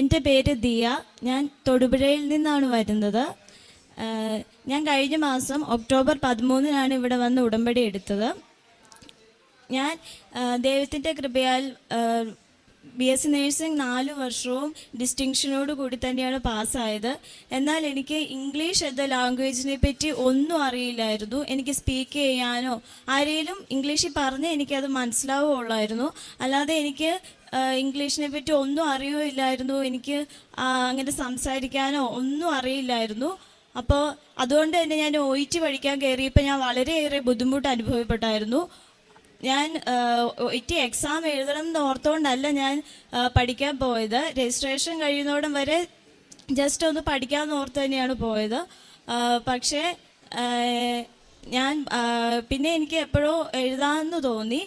എന്റെ പേര് ദിയ. ഞാൻ തൊടുപുഴയിൽ നിന്നാണ് വരുന്നത്. ഞാൻ കഴിഞ്ഞ മാസം ഒക്ടോബർ പതിമൂന്നിനാണ് ഇവിടെ വന്ന് ഉടമ്പടി എടുത്തത്. ഞാൻ ദൈവത്തിന്റെ കൃപയാൽ ബി എസ് സി നേഴ്സിംഗ് നാല് വർഷവും ഡിസ്റ്റിങ്ഷനോട് കൂടി തന്നെയാണ് പാസ്സായത്. എന്നാൽ എനിക്ക് ഇംഗ്ലീഷ് എന്ന ലാംഗ്വേജിനെ പറ്റി ഒന്നും അറിയില്ലായിരുന്നു. എനിക്ക് സ്പീക്ക് ചെയ്യാനോ ആരെങ്കിലും ഇംഗ്ലീഷിൽ പറഞ്ഞ് എനിക്കത് മനസ്സിലാവുള്ളായിരുന്നു അല്ലാതെ എനിക്ക് ഇംഗ്ലീഷിനെ പറ്റി ഒന്നും അറിയില്ലായിരുന്നു എനിക്ക് അങ്ങനെ സംസാരിക്കാനോ ഒന്നും അറിയില്ലായിരുന്നു. അപ്പോൾ അതുകൊണ്ട് തന്നെ ഞാൻ ഒ ഇ ടി പഠിക്കാൻ കയറിയപ്പോൾ ഞാൻ വളരെയേറെ ബുദ്ധിമുട്ട് അനുഭവപ്പെട്ടായിരുന്നു. ഞാൻ ഇറ്റി എക്സാം എഴുതണം എന്ന് ഓർത്തുകൊണ്ടല്ല ഞാൻ പഠിക്കാൻ പോയത്. രജിസ്ട്രേഷൻ കഴിയുന്നോടം വരെ ജസ്റ്റ് ഒന്ന് പഠിക്കാമെന്ന് ഓർത്ത് തന്നെയാണ് പോയത്. പക്ഷേ ഞാൻ പിന്നെ എനിക്ക് എപ്പോഴോ എഴുതാമെന്ന് തോന്നി.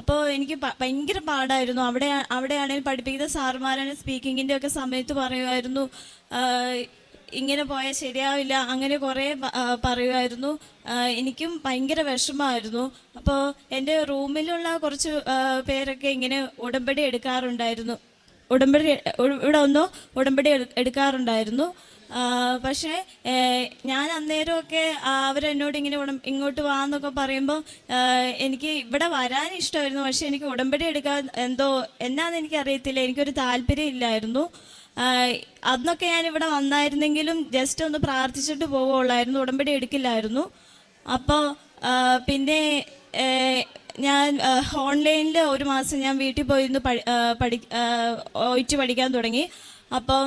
അപ്പോൾ എനിക്ക് ഭയങ്കര പാടായിരുന്നു. അവിടെ അവിടെയാണെങ്കിൽ പഠിപ്പിക്കുന്ന സാറുമാരാണ് സ്പീക്കിങ്ങിന്റെ ഒക്കെ സമയത്ത് പറയുമായിരുന്നു ഇങ്ങനെ പോയാൽ ശരിയാവില്ല അങ്ങനെ കുറേ പറയുമായിരുന്നു. എനിക്കും ഭയങ്കര വിഷമമായിരുന്നു. അപ്പോൾ എന്റെ റൂമിലുള്ള കുറച്ച് പേരൊക്കെ ഇങ്ങനെ ഉടമ്പടി എടുക്കാറുണ്ടായിരുന്നു. ഉടമ്പടി ഇവിടെ ഒന്നോ ഉടമ്പടി എടുക്കാറുണ്ടായിരുന്നു. പക്ഷേ ഞാൻ അന്നേരമൊക്കെ അവരെന്നോട് ഇങ്ങനെ ഉടം ഇങ്ങോട്ട് വാന്നൊക്കെ പറയുമ്പോൾ എനിക്ക് ഇവിടെ വരാൻ ഇഷ്ടമായിരുന്നു. പക്ഷേ എനിക്ക് ഉടമ്പടി എടുക്കാൻ എന്തോ എന്നാന്ന് എനിക്കറിയത്തില്ല. എനിക്കൊരു താല്പര്യം ഇല്ലായിരുന്നു. അന്നൊക്കെ ഞാൻ ഇവിടെ വന്നായിരുന്നെങ്കിലും ജസ്റ്റ് ഒന്ന് പ്രാർത്ഥിച്ചിട്ട് പോവുള്ളായിരുന്നു ഉടമ്പടി എടുക്കില്ലായിരുന്നു. അപ്പോൾ പിന്നെ ഞാൻ ഓൺലൈനിൽ ഒരു മാസം ഞാൻ വീട്ടിൽ പോയിരുന്നു പഠി ഒഴിച്ച് പഠിക്കാൻ തുടങ്ങി. അപ്പോൾ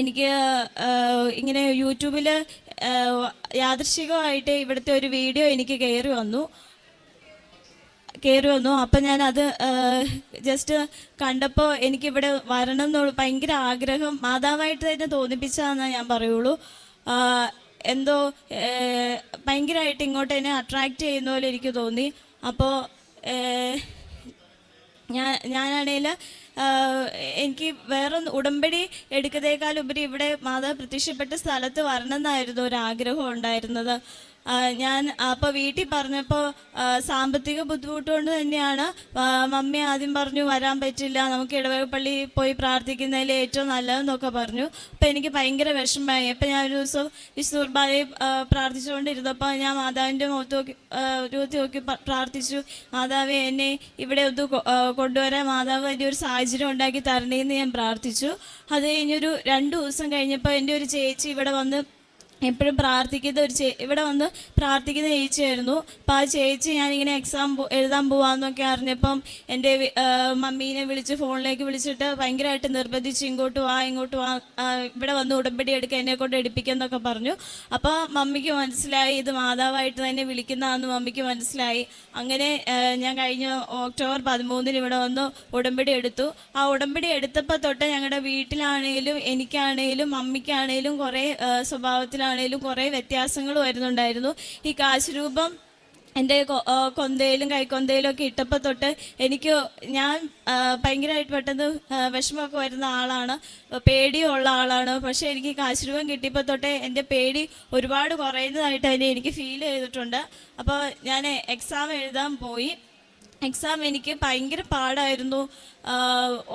എനിക്ക് ഇങ്ങനെ യൂട്യൂബിൽ യാദൃശികമായിട്ട് ഇവിടുത്തെ ഒരു വീഡിയോ എനിക്ക് കയറി വന്നു. കയറി വന്നു. അപ്പം ഞാൻ അത് ജസ്റ്റ് കണ്ടപ്പോൾ എനിക്കിവിടെ വരണം എന്നുള്ള ഭയങ്കര ആഗ്രഹം മാതാവായിട്ട് തന്നെ തോന്നിപ്പിച്ചതെന്നേ ഞാൻ പറയുള്ളൂ. എന്തോ ഭയങ്കരമായിട്ട് ഇങ്ങോട്ട് എന്നെ അട്രാക്റ്റ് ചെയ്യുന്ന പോലെ എനിക്ക് തോന്നി. അപ്പോൾ ഞാൻ ഞാനാണെങ്കിൽ എനിക്ക് വേറെ ഒന്ന് ഉടമ്പടി എടുക്കതേക്കാൾ ഉപരി ഇവിടെ മാതാവ് പ്രത്യക്ഷപ്പെട്ട സ്ഥലത്ത് വരണമെന്നായിരുന്നു ഒരു ആഗ്രഹം ഉണ്ടായിരുന്നത്. ഞാൻ അപ്പോൾ വീട്ടിൽ പറഞ്ഞപ്പോൾ സാമ്പത്തിക ബുദ്ധിമുട്ട് കൊണ്ട് തന്നെയാണ് മമ്മി ആദ്യം പറഞ്ഞു വരാൻ പറ്റില്ല നമുക്ക് ഇടവകപ്പള്ളി പോയി പ്രാർത്ഥിക്കുന്നതിൽ ഏറ്റവും നല്ലതെന്നൊക്കെ പറഞ്ഞു. അപ്പോൾ എനിക്ക് ഭയങ്കര വിഷമമായി. അപ്പോൾ ഞാൻ ഒരു ദിവസം വിശുദ്ധുർബാലയെ പ്രാർത്ഥിച്ചുകൊണ്ടിരുന്നപ്പോൾ ഞാൻ മാതാവിന്റെ മുഖത്ത് നോക്കി രൂപത്തി നോക്കി പ്രാർത്ഥിച്ചു. മാതാവ് എന്നെ ഇവിടെ ഒന്ന് കൊണ്ടുവരാൻ മാതാവ് എന്റെ ഒരു സാഹചര്യം ഉണ്ടാക്കി തരണേന്ന് ഞാൻ പ്രാർത്ഥിച്ചു. അത് കഴിഞ്ഞൊരു രണ്ട് ദിവസം കഴിഞ്ഞപ്പോൾ എന്റെ ഒരു ചേച്ചി ഇവിടെ വന്ന് എപ്പോഴും പ്രാർത്ഥിക്കുന്ന ഒരു ചേ ഇവിടെ വന്ന് പ്രാർത്ഥിക്കുന്ന ചേച്ചിയായിരുന്നു. അപ്പോൾ ആ ചേച്ചി ഞാനിങ്ങനെ എക്സാം എഴുതാൻ പോവാന്നൊക്കെ അറിഞ്ഞപ്പം എന്റെ മമ്മീനെ വിളിച്ച് ഫോണിലേക്ക് വിളിച്ചിട്ട് ഭയങ്കരമായിട്ട് നിർബന്ധിച്ച് ഇങ്ങോട്ട് വാ ഇങ്ങോട്ട് വാ ഇവിടെ വന്ന് ഉടമ്പടി എടുക്കുക എന്നെ കൊണ്ട് എടുപ്പിക്കുന്നൊക്കെ പറഞ്ഞു. അപ്പോൾ മമ്മിക്ക് മനസ്സിലായി ഇത് മാതാവായിട്ട് തന്നെ വിളിക്കുന്നതാണെന്ന് മമ്മിക്ക് മനസ്സിലായി. അങ്ങനെ ഞാൻ കഴിഞ്ഞ ഒക്ടോബർ പതിമൂന്നിന് ഇവിടെ വന്ന് ഉടമ്പടി എടുത്തു. ആ ഉടമ്പടി എടുത്തപ്പോൾ തൊട്ട് ഞങ്ങളുടെ വീട്ടിലാണെങ്കിലും എനിക്കാണെങ്കിലും മമ്മിക്കാണെങ്കിലും കുറേ ആ, സ്വഭാവത്തിലാണേലും കുറേ വ്യത്യാസങ്ങൾ വരുന്നുണ്ടായിരുന്നു. ഈ കാശുരൂപം എന്റെ കൊന്തയിലും കൈക്കൊന്തയിലും ഒക്കെ ഇട്ടപ്പോൾ തൊട്ട് എനിക്ക് ഞാൻ ഭയങ്കരമായിട്ട് പെട്ടെന്ന് വിഷമമൊക്കെ വരുന്ന ആളാണ്. പേടിയുള്ള ആളാണ്. പക്ഷേ എനിക്ക് കാശുരൂപം കിട്ടിയപ്പോൾ തൊട്ട് എന്റെ പേടി ഒരുപാട് കുറയുന്നതായിട്ട് തന്നെ എനിക്ക് ഫീൽ ചെയ്തിട്ടുണ്ട്. അപ്പോൾ ഞാൻ എക്സാം എഴുതാൻ പോയി. എക്സാം എനിക്ക് ഭയങ്കര പാടായിരുന്നു.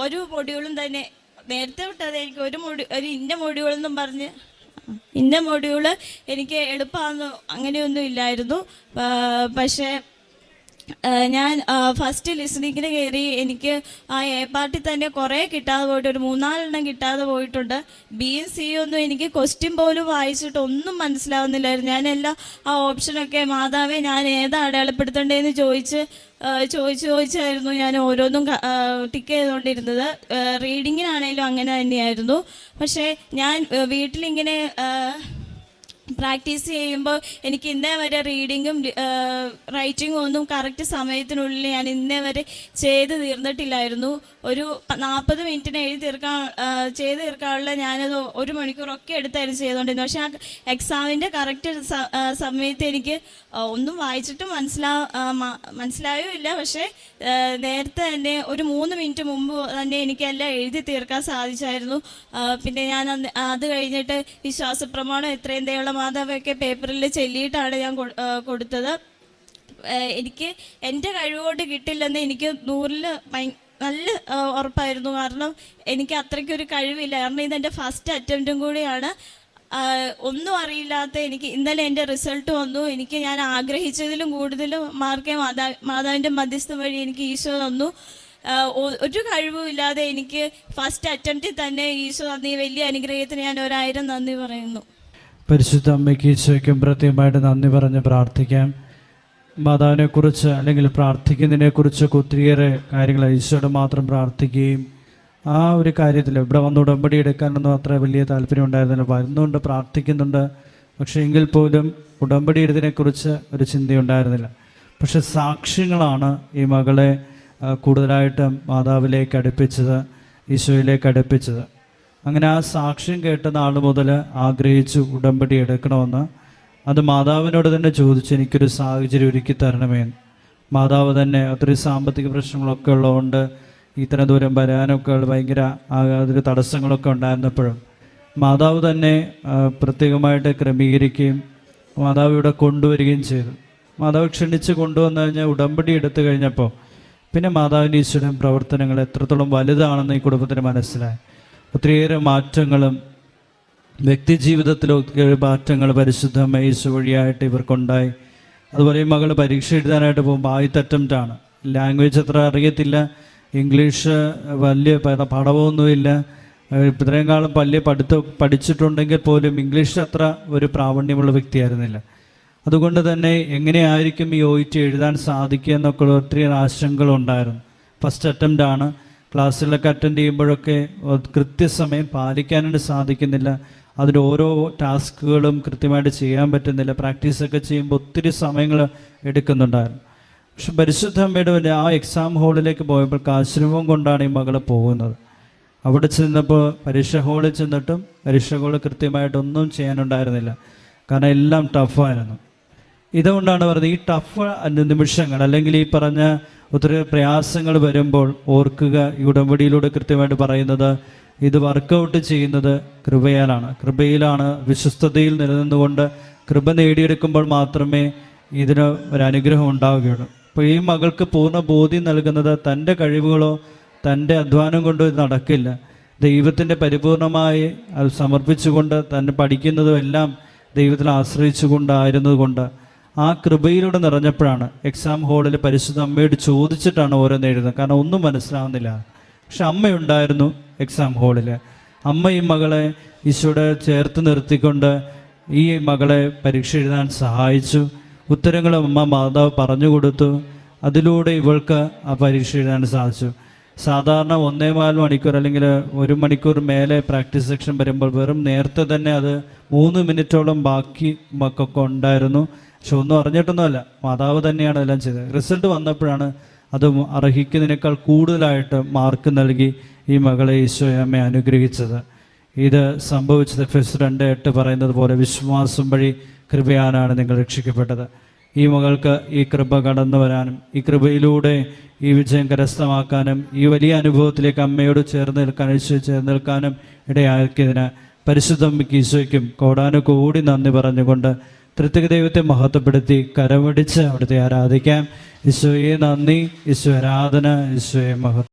ഒരു മൊഡ്യൂളും തന്നെ നേരത്തെ വിട്ടത് എനിക്ക് ഒരു മൊഡ്യൂ ഒരു ഇന്ന മൊഡ്യൂളെന്നും പറഞ്ഞ് ഇന്ന മൊഡ്യൂൾ എനിക്ക് എളുപ്പമാണെന്ന് അങ്ങനെയൊന്നും ഇല്ലായിരുന്നു. പക്ഷേ ഞാൻ ഫസ്റ്റ് ലിസണിങ്ങിന് കയറി എനിക്ക് ആ എ പാർട്ടി തന്നെ കുറേ കിട്ടാതെ പോയിട്ട് ഒരു മൂന്നാലെണ്ണം കിട്ടാതെ പോയിട്ടുണ്ട്. ബി എൻ സി ഒന്നും എനിക്ക് ക്വസ്റ്റ്യൻ പോലും വായിച്ചിട്ട് ഒന്നും മനസ്സിലാവുന്നില്ലായിരുന്നു. ഞാനെല്ലാം ആ ഓപ്ഷനൊക്കെ മാതാവേ ഞാൻ ഏതാ അടയാളപ്പെടുത്തേണ്ടതെന്ന് ചോദിച്ച് ചോദിച്ച് ചോദിച്ചായിരുന്നു ഞാൻ ഓരോന്നും ടിക്ക് ചെയ്തുകൊണ്ടിരുന്നത്. റീഡിങ്ങിനാണേലും അങ്ങനെ തന്നെയായിരുന്നു. പക്ഷേ ഞാൻ വീട്ടിലിങ്ങനെ പ്രാക്ടീസ് ചെയ്യുമ്പോൾ എനിക്ക് ഇന്നേ വരെ റീഡിങ്ങും റൈറ്റിങ്ങും ഒന്നും കറക്റ്റ് സമയത്തിനുള്ളിൽ ഞാൻ ഇന്നേ വരെ ചെയ്ത് തീർന്നിട്ടില്ലായിരുന്നു. ഒരു നാൽപ്പത് മിനിറ്റിന് എഴുതി തീർക്കാൻ ചെയ്ത് തീർക്കാനുള്ള ഞാനത് ഒരു മണിക്കൂറൊക്കെ എടുത്തായിരുന്നു ചെയ്തുകൊണ്ടിരുന്നത്. പക്ഷേ ആ എക്സാമിന്റെ കറക്റ്റ് സമയത്ത് എനിക്ക് ഒന്നും വായിച്ചിട്ട് മനസ്സിലാ മനസ്സിലായോ ഇല്ല. പക്ഷേ നേരത്തെ തന്നെ ഒരു മൂന്ന് മിനിറ്റ് മുമ്പ് തന്നെ എനിക്കെല്ലാം എഴുതി തീർക്കാൻ സാധിച്ചായിരുന്നു. പിന്നെ ഞാൻ അത് കഴിഞ്ഞിട്ട് വിശ്വാസ പ്രമാണം എത്രയും ദയുള്ള മാതാവൊക്കെ പേപ്പറിൽ ചെല്ലിയിട്ടാണ് ഞാൻ കൊടുത്തത്. എനിക്ക് എന്റെ കഴിവുകൊണ്ട് കിട്ടില്ലെന്ന് എനിക്ക് നൂറിൽ നല്ല ഉറപ്പായിരുന്നു. കാരണം എനിക്ക് അത്രയ്ക്കൊരു കഴിവില്ല. കാരണം ഇതെന്റെ ഫസ്റ്റ് അറ്റംപ്റ്റും കൂടിയാണ്. ഒന്നും അറിയില്ലാത്ത എനിക്ക് ഇന്നലെ എന്റെ റിസൾട്ട് വന്നു. എനിക്ക് ഞാൻ ആഗ്രഹിച്ചതിലും കൂടുതലും മാർക്കെ മാതാ മാതാവിന്റെ മധ്യസ്ഥം വഴി എനിക്ക് ഈശോ തന്നു. ഒരു കഴിവുമില്ലാതെ എനിക്ക് ഫസ്റ്റ് അറ്റംപ്റ്റിൽ തന്നെ ഈശോ തന്ന വലിയ അനുഗ്രഹത്തിന് ഞാൻ ഒരായിരം നന്ദി പറയുന്നു. പരിശുദ്ധ അമ്മയ്ക്ക് ഈശോയ്ക്കും പ്രത്യേകമായിട്ട് നന്ദി പറഞ്ഞ് പ്രാർത്ഥിക്കാം. മാതാവിനെക്കുറിച്ച് അല്ലെങ്കിൽ പ്രാർത്ഥിക്കുന്നതിനെക്കുറിച്ചൊക്കെ ഒത്തിരിയേറെ കാര്യങ്ങൾ ഈശോയോട് മാത്രം പ്രാർത്ഥിക്കുകയും ആ ഒരു കാര്യത്തിൽ ഇവിടെ വന്ന് ഉടമ്പടി എടുക്കാനൊന്നും അത്ര വലിയ താല്പര്യം ഉണ്ടായിരുന്നില്ല. വരുന്നുണ്ട് പ്രാർത്ഥിക്കുന്നുണ്ട്. പക്ഷേ എങ്കിൽ പോലും ഉടമ്പടി എടുത്തതിനെക്കുറിച്ച് ഒരു ചിന്തയുണ്ടായിരുന്നില്ല. പക്ഷെ സാക്ഷ്യങ്ങളാണ് ഈ മകളെ കൂടുതലായിട്ടും മാതാവിലേക്ക് അടുപ്പിച്ചത് ഈശോയിലേക്ക് അടുപ്പിച്ചത്. അങ്ങനെ ആ സാക്ഷ്യം കേട്ട നാൾ മുതൽ ആഗ്രഹിച്ചു ഉടമ്പടി എടുക്കണമെന്ന് അത് മാതാവിനോട് തന്നെ ചോദിച്ചു എനിക്കൊരു സാഹചര്യം ഒരുക്കി തരണമേ. മാതാവ് തന്നെ ഒത്തിരി സാമ്പത്തിക പ്രശ്നങ്ങളൊക്കെ ഉള്ളതുകൊണ്ട് ഇത്ര ദൂരം വരാനൊക്കെ ഭയങ്കര ആ തടസ്സങ്ങളൊക്കെ ഉണ്ടായിരുന്നപ്പോഴും മാതാവ് തന്നെ പ്രത്യേകമായിട്ട് ക്രമീകരിക്കുകയും മാതാവ് ഇവിടെ കൊണ്ടുവരികയും ചെയ്തു മാതാവ് ക്ഷണിച്ച് കൊണ്ടുവന്നു കഴിഞ്ഞാൽ ഉടമ്പടി എടുത്തു കഴിഞ്ഞപ്പോൾ പിന്നെ മാതാവിന്റെ ഈശ്വരൻ പ്രവർത്തനങ്ങൾ എത്രത്തോളം വലുതാണെന്ന് ഈ കുടുംബത്തിന് മനസ്സിലായി ഒത്തിരിയേറെ മാറ്റങ്ങളും വ്യക്തി ജീവിതത്തിലെ ഒത്തിരി മാറ്റങ്ങൾ പരിശുദ്ധ മേശ വഴിയായിട്ട് ഇവർക്കുണ്ടായി. അതുപോലെ ഈ മകൾ പരീക്ഷ എഴുതാനായിട്ട് പോകുമ്പോൾ ആദ്യത്തെ അറ്റംപ്റ്റാണ് ലാംഗ്വേജ് അത്ര അറിയത്തില്ല. ഇംഗ്ലീഷ് വലിയ പടവൊന്നുമില്ല ഇത്രയും കാലം വലിയ പഠിത്തം പഠിച്ചിട്ടുണ്ടെങ്കിൽ പോലും ഇംഗ്ലീഷ് അത്ര ഒരു പ്രാവണ്യമുള്ള വ്യക്തിയായിരുന്നില്ല. അതുകൊണ്ട് തന്നെ എങ്ങനെയായിരിക്കും ഈ ഒ ടി എഴുതാൻ സാധിക്കുക എന്നൊക്കെ ഒത്തിരി ആശങ്കകളുണ്ടായിരുന്നു. ഫസ്റ്റ് അറ്റംപ്റ്റ് ആണ്. ക്ലാസ്സിലൊക്കെ അറ്റൻഡ് ചെയ്യുമ്പോഴൊക്കെ കൃത്യസമയം പാലിക്കാനായിട്ട് സാധിക്കുന്നില്ല. അതിന്റെ ഓരോ ടാസ്കുകളും കൃത്യമായിട്ട് ചെയ്യാൻ പറ്റുന്നില്ല. പ്രാക്ടീസൊക്കെ ചെയ്യുമ്പോൾ ഒത്തിരി സമയങ്ങൾ എടുക്കുന്നുണ്ടായിരുന്നു. പക്ഷെ പരിശുദ്ധ അമ്മയുടെ ആ എക്സാം ഹാളിലേക്ക് പോയപ്പോൾ കാശ്രമം കൊണ്ടാണ് ഈ മകൾ പോകുന്നത്. അവിടെ ചെന്നപ്പോൾ പരീക്ഷ ഹാളിൽ ചെന്നിട്ടും പരീക്ഷ ഹാളിൽ കൃത്യമായിട്ടൊന്നും ചെയ്യാനുണ്ടായിരുന്നില്ല. കാരണം എല്ലാം ടഫായിരുന്നു ഇതുകൊണ്ടാണ് പറയുന്നത് ഈ ടഫ് നിമിഷങ്ങൾ അല്ലെങ്കിൽ ഈ പറഞ്ഞ ഒത്തിരി പ്രയാസങ്ങൾ വരുമ്പോൾ ഓർക്കുക ഈ ഉടമ്പടിയിലൂടെ കൃത്യമായിട്ട് പറയുന്നത് ഇത് വർക്കൗട്ട് ചെയ്യുന്നത് കൃപയാലാണ്. കൃപയിലാണ് വിശ്വസ്തതയിൽ നിലനിന്നുകൊണ്ട് കൃപ നേടിയെടുക്കുമ്പോൾ മാത്രമേ ഇതിന് ഒരു അനുഗ്രഹം ഉണ്ടാവുകയുള്ളൂ. അപ്പോൾ ഈ മകൾക്ക് പൂർണ ബോധ്യം നൽകുന്നത് തന്റെ കഴിവുകളോ തന്റെ അധ്വാനം കൊണ്ടോ ഇത് നടക്കില്ല. ദൈവത്തിന്റെ പരിപൂർണമായി അത് സമർപ്പിച്ചുകൊണ്ട് തന്നെ പഠിക്കുന്നതും എല്ലാം ദൈവത്തിൽ ആശ്രയിച്ചുകൊണ്ടായിരുന്നതുകൊണ്ട് ആ കൃപയിലൂടെ നിറഞ്ഞപ്പോഴാണ് എക്സാം ഹാളിൽ പരിശുദ്ധ അമ്മയോട് ചോദിച്ചിട്ടാണ് ഓരോന്ന് എഴുതുന്നത്. കാരണം ഒന്നും മനസ്സിലാവുന്നില്ല. പക്ഷെ അമ്മയുണ്ടായിരുന്നു എക്സാം ഹാളിൽ അമ്മയും മകളെ ഈശോടെ ചേർത്ത് നിർത്തിക്കൊണ്ട് ഈ മകളെ പരീക്ഷ എഴുതാൻ സഹായിച്ചു. ഉത്തരങ്ങൾ അമ്മ മാതാവ് പറഞ്ഞു കൊടുത്തു. അതിലൂടെ ഇവൾക്ക് ആ പരീക്ഷ എഴുതാൻ സാധിച്ചു. സാധാരണ ഒന്നേ നാല് മണിക്കൂർ അല്ലെങ്കിൽ ഒരു മണിക്കൂർ മേലെ പ്രാക്ടീസ് സെക്ഷൻ വരുമ്പോൾ വെറും നേരത്തെ തന്നെ അത് മൂന്ന് മിനിറ്റോളം ബാക്കി മക്കൊക്കെ ഉണ്ടായിരുന്നു. പക്ഷെ ഒന്നും അറിഞ്ഞിട്ടൊന്നുമല്ല. മാതാവ് തന്നെയാണ് എല്ലാം ചെയ്തത്. റിസൾട്ട് വന്നപ്പോഴാണ് അത് അർഹിക്കുന്നതിനേക്കാൾ കൂടുതലായിട്ട് മാർക്ക് നൽകി ഈ മകളെ ഈശോ അമ്മയെ അനുഗ്രഹിച്ചത്. ഇത് സംഭവിച്ചത് ഫെസ് രണ്ട് എട്ട് പറയുന്നത് പോലെ വിശ്വാസം വഴി കൃപയാനാണ് നിങ്ങൾ രക്ഷിക്കപ്പെട്ടത്. ഈ മകൾക്ക് ഈ കൃപ കടന്നു വരാനും ഈ കൃപയിലൂടെ ഈ വിജയം കരസ്ഥമാക്കാനും ഈ വലിയ അനുഭവത്തിലേക്ക് അമ്മയോട് ചേർന്ന് നിൽക്കാൻ ഈശോ ചേർന്ന് നിൽക്കാനും ഇടയാക്കിയതിന് പരിശുദ്ധമ്മയ്ക്ക് ഈശോയ്ക്കും കോടാനുകൂടി നന്ദി പറഞ്ഞുകൊണ്ട് തൃത്തിക ദൈവത്തെ മഹത്വപ്പെടുത്തി കരമടിച്ച് അവിടുത്തെ ആരാധിക്കാം. ഈശോയെ നന്ദി. ഈശോ ആരാധന. ഈശോയെ മഹത്വം.